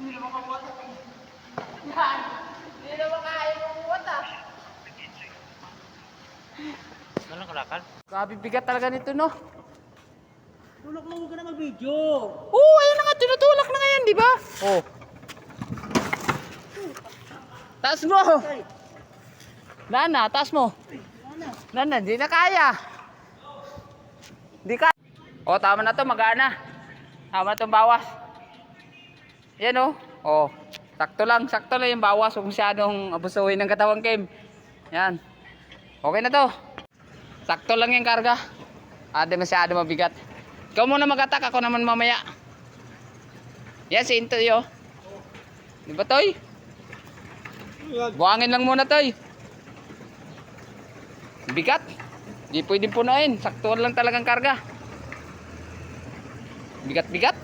Hindi naman kaya mamuwat ah. Walang kalakal. Grabe bigat talaga nito no. Tulak mo, huwag ka na mag-video. Oo, ayun na nga, tinutulak na ngayon, di ba? Oh. Taas mo! Nana, taas mo. Nana, di na kaya. Di ka. Oh, tama na to, magana. Tama na tong bawas. Yan oh. Oh, sakto lang, sakto lang yung bawas. Huwag masyadong abusuhin ng katawang Kim. Yan. Okay na to. Sakto lang yung karga. Ah, di masyado mabigat. Ikaw muna mag-attack, ako naman mamaya. Yan, si Intoy, oh. Di ba, Toy? Buhangin lang muna, Toy. Bigat. Di pwedeng punuin. Saktuan lang talagang karga. Bigat-bigat.